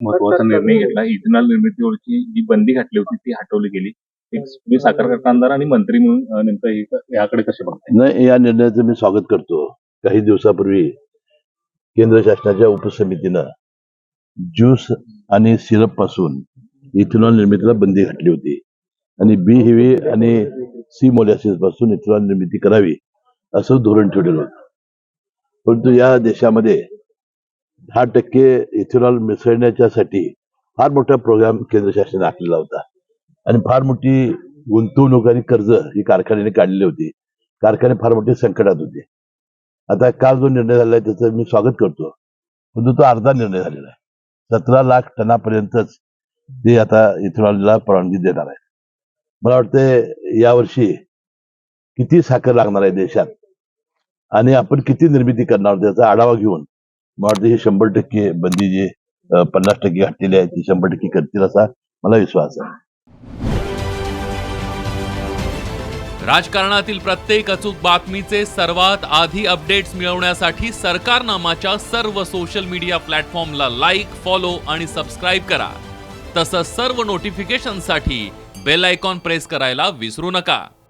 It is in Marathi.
महत्त्वाचा निर्णय घेतला. इथेनॉल निर्मितीवरची जी बंदी घातली होती ती हटवली गेली. एक तुम्ही साखर कारखानदार आणि मंत्री म्हणून नेमकं याकडे कसे बघताय? नाही या निर्णयाचं मी स्वागत करतो. काही दिवसापूर्वी केंद्र शासनाच्या उपसमितीनं ज्यूस आणि सिरपपासून इथेनॉल निर्मितीला बंदी घातली होती. आणि बी हेवी आणि सी मोलॅसिसपासून इथेनॉल निर्मिती करावी असं धोरण ठेवलेलं होतं. परंतु या देशामध्ये दहा टक्के इथेनॉल मिसळण्याच्यासाठी फार मोठा प्रोग्राम केंद्र शासनाने आखलेला होता. आणि फार मोठी गुंतवणूक आणि कर्ज ही कारखान्याने काढलेली होती. कारखाने फार मोठे संकटात होते. आता काल जो निर्णय झाला आहे त्याचं मी स्वागत करतो. परंतु तो अर्धा निर्णय झालेला आहे. सतरा लाख टनापर्यंतच ते आता इथेनॉलला परवानगी देणार आहे मला वाटतं यावर्षी किती साखर लागणार आहे देशात? आणि आपण किती निर्मिती करणार त्याचा आढावा घेऊन मला शंभर टक्के बंदी जी पन्नास टक्के घातलेली आहे ती शंभर टक्के करतील असा मला विश्वास आहे. राजकारणातील प्रत्येक अचूक बातमीचे सर्वात आधी अपडेट्स मिळवण्यासाठी सरकारनामाच्या सर्व सोशल मीडिया प्लॅटफॉर्मला लाईक फॉलो आणि सबस्क्राईब करा. तसंच सर्व नोटिफिकेशनसाठी बेल आयकॉन प्रेस करायला विसरू नका.